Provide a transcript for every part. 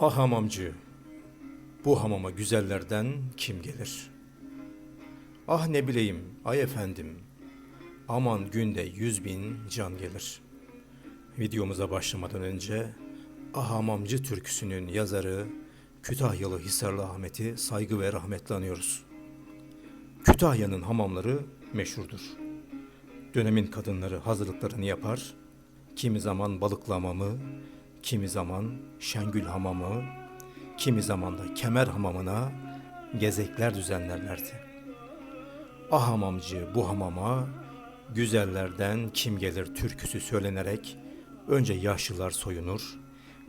Ah hamamcı, bu hamama güzellerden kim gelir? Ah ne bileyim, ay efendim, aman günde yüz bin can gelir. Videomuza başlamadan önce Ah Hamamcı türküsünün yazarı Kütahyalı Hisarlı Ahmet'i saygı ve rahmetle anıyoruz. Kütahya'nın hamamları meşhurdur. Dönemin kadınları hazırlıklarını yapar, kimi zaman balıklı hamamı, kimi zaman Şengül hamamı, kimi zaman da Kemer hamamına gezekler düzenlerlerdi. Ah hamamcı bu hamama güzellerden kim gelir türküsü söylenerek önce yaşlılar soyunur,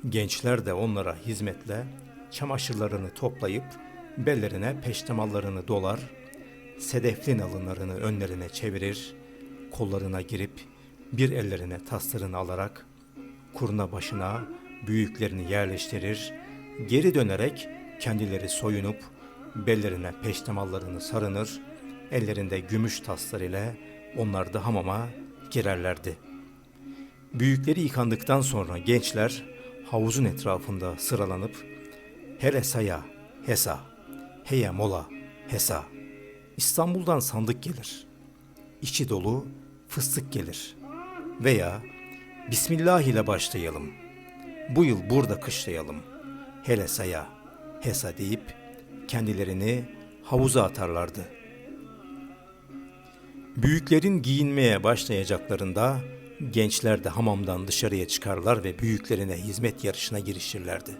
gençler de onlara hizmetle çamaşırlarını toplayıp bellerine peştemallarını dolar, sedefli nalınlarını önlerine çevirir, kollarına girip bir ellerine taslarını alarak kurna başına büyüklerini yerleştirir, geri dönerek kendileri soyunup bellerine peştemallarını sarınır, ellerinde gümüş taslar ile onlar da hamama girerlerdi. Büyükleri yıkandıktan sonra gençler havuzun etrafında sıralanıp hele saya, hesa, heye mola, hesa. İstanbul'dan sandık gelir. İçi dolu fıstık gelir. Veya Bismillah ile başlayalım. Bu yıl burada kışlayalım. Hele saya, hesa deyip kendilerini havuza atarlardı. Büyüklerin giyinmeye başlayacaklarında gençler de hamamdan dışarıya çıkarlar ve büyüklerine hizmet yarışına girişirlerdi.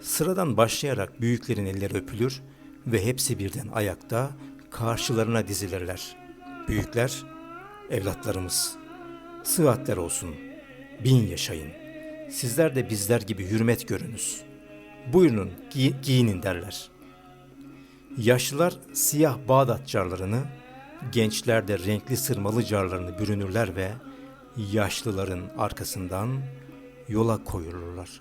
Sıradan başlayarak büyüklerin elleri öpülür ve hepsi birden ayakta karşılarına dizilirler. Büyükler, evlatlarımız, sıhhatler olsun, bin yaşayın. Sizler de bizler gibi hürmet görünüz. Buyurun gi- giyinin derler. Yaşlılar siyah Bağdat carlarını, gençler de renkli sırmalı carlarını bürünürler ve yaşlıların arkasından yola koyulurlar.